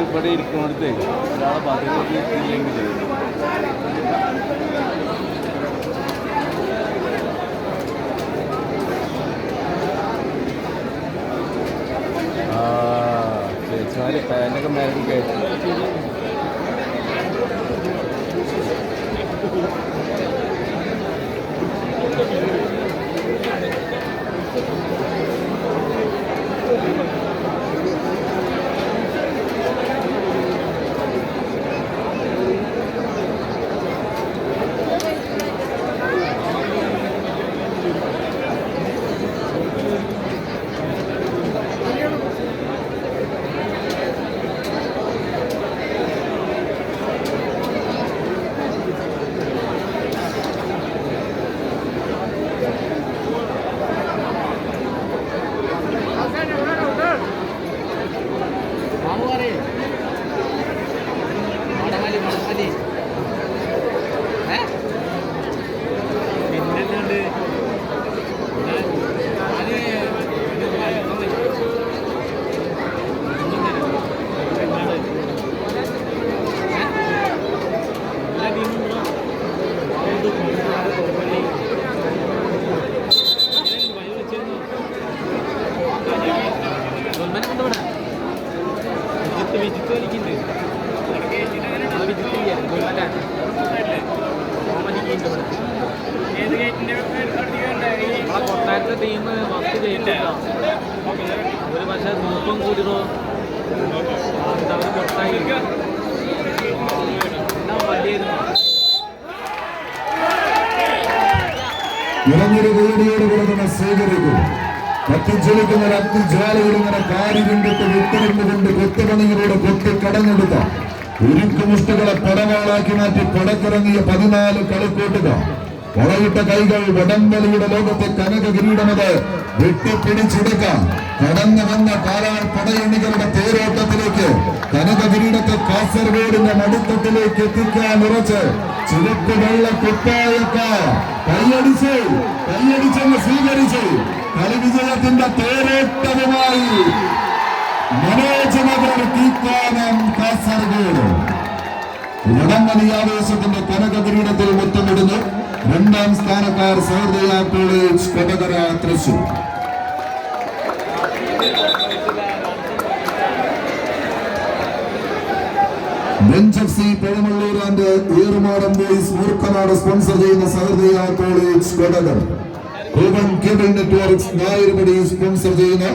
ഇവിടെ ഇരിക്കുന്നിടത്തേ ഒരാളെ പതിനൊക്കെ ഇല്ലെങ്കിൽ ചേച്ചിമാര് ഫാനൊക്കെ മേലേക്ക് കയറ്റി. rin. ടീം ഫസ്റ്റ് ജയിച്ചില്ല ഒരു പക്ഷേ തൂക്കം കൂടിയോ അവർ പുറത്തായി സ്വീകരിക്കും. കത്തിച്ചൊലിക്കുന്ന അഗ്നിജ്വാലകൾ ഇങ്ങനെ വിത്തിരുന്നുകൊണ്ട് കൊത്തുപണികളോട് കൊത്തി കടഞ്ഞെടുത്ത ഉരുക്കുമുഷ്ടുകളെ പടവാളാക്കി മാറ്റി പടക്കിറങ്ങിയ പതിനാല് കളിക്കൂട്ടുക വളയിട്ട കൈകൾ വടംവലിയുടെ ലോകത്തെ കനക കിരീടമത് വെട്ടിപ്പിടിച്ചെടുക്കാം. കടന്നു വന്ന കാലാൾ പടയണികളുടെ തേരോട്ടത്തിലേക്ക് കനക കിരീടത്തെ കാസർഗോഡിന്റെ നടുത്തത്തിലേക്ക് എത്തിക്കാൻ ഉറച്ച് ചുരുക്ക് വെള്ള കുപ്പായക്കാർ കൈയടിച്ച് കൈയടിച്ചെന്ന് സ്വീകരിച്ച് കളിവിജയത്തിന്റെ തേരോട്ടവുമായി മനോജ് നഗർ കാസർഗോഡ്. വടംവലി ആവേശത്തിന്റെ Thrissur bench F C Perumalloor and Erumadam boys Moorkanad sponsor ചെയ്യുന്ന Sahrudaya college Kodakara Kovan cable networks Nayarpadi sponsor ചെയ്യുന്ന